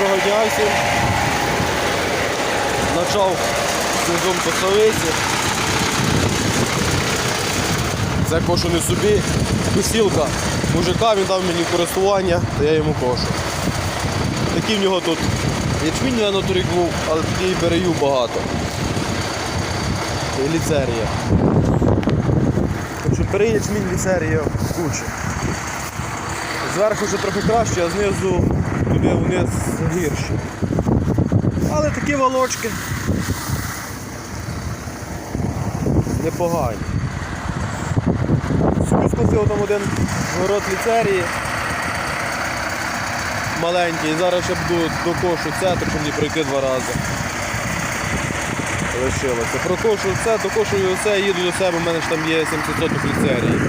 Доброго дня всім. Почав сезон косовиці. Це кошу не собі. Косілка мужика, він дав мені користування, то я йому кошу. Такий в нього тут ячмінь на торік був, але такий берею багато. І ліцерія. Так що ячмінь ліцерія куча. Зверху вже трохи краще, а знизу туди вниз гірше. Але такі волочки непогані. Собі там один город ліцерії маленький, зараз ще буду до кошу це, то щоб мені пройти два рази. Лишилося. Прокошу це, докошую це, їду до себе, у мене ж там є 70 соток ліцерії.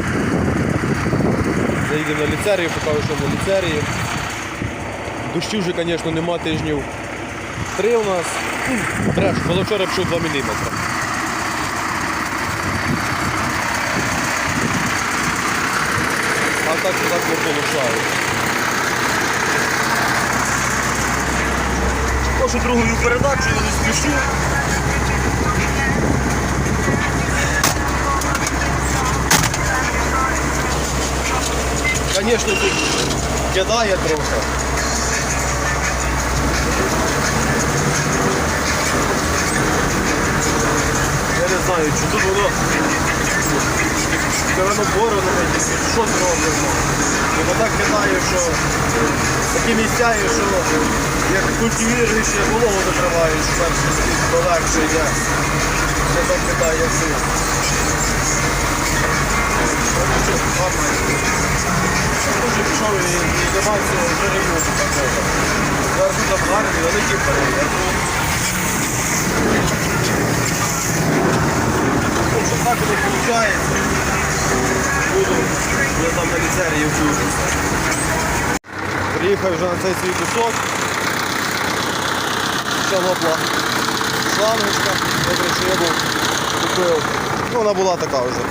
Заїдемо на ліцерію, покажу, що на ліцерії. Дощів вже, звісно, нема тижнів. Три у нас. Треш, позавчора пішов 2 мм. А так і так не полишаю. Прошу другою передачу, я не спішу. Звісно, тут кидає трохи. Я не знаю, чи тут воно це воно бороно, що зроблено. Бо так кидає, що такі місця що як культивіруєш, голову закриваєш, перший легше йде. Це так кидає сил. Дуже пішов і займався жеребню такого. Зараз тут обгарний, великий перегляд. Якщо так не виходить, буду я там на ліцерії вчитися. Приїхав вже на цей свій кусок. Ще лопла шлангочка, добре, що я був купив. Ну, вона була така вже.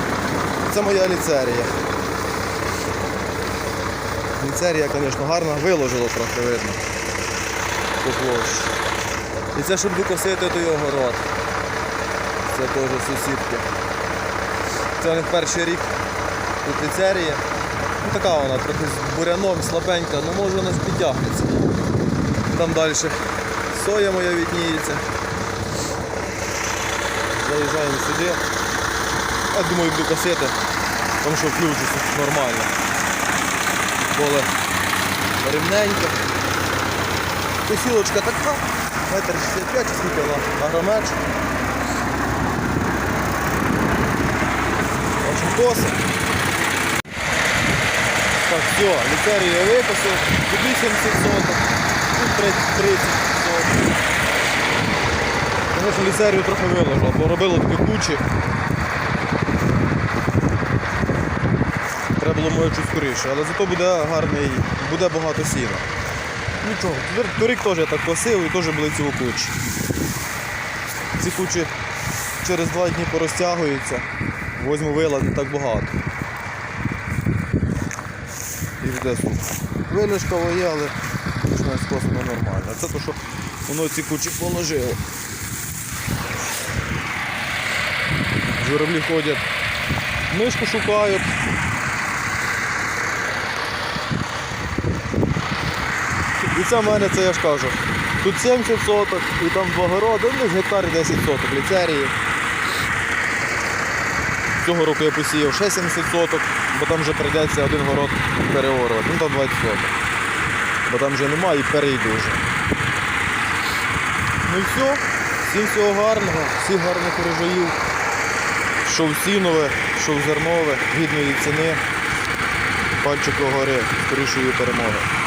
Це моя ліцерія. Ліцерія, звісно, гарна, виложило трохи видно по площі. І це щоб докосити той огород. Це теж сусідки. Це у перший рік тут ліцерія. Ну така вона, трохи з буряном, слабенька, ну може вона підтягнеться. Там далі соя моя відніється. Заїжджаємо сюди. Я думаю, буду косити, тому що включуся нормально. Поле рівненьке. Посілочка така, метр 65 чи скільки агромеч. Коса. Так, все, ліцерію я виписав, тобі 70 соток, тут 30 30 соток. Звісно, ліцерію трохи виложив, бо робило такі кучі. Треба було моє чуть скоріше, але зато буде гарний, буде багато сіна. Нічого, торік теж я так косив і теж були ці кучі. Ці кучі через два дні порозтягуються, возьму вилад не так багато. І буде супер. Вилишково є, але скосено нормально. Це то, що воно ці кучі положило. Журавлі ходять, мишку шукають. І це в мене, це я ж кажу. Тут 70 соток і там два городи, ну з гектарі 10 соток ліцерії. Цього року я посіяв ще 70 соток, бо там вже прийдеться один город переорувати. Ну там 20 соток. Бо там вже немає і перейду вже. Ну і все. Всім всього гарного, всіх гарних урожаїв. Що в сінове, що в зернове, гідної ціни. Пальчик гори, скорішої перемоги.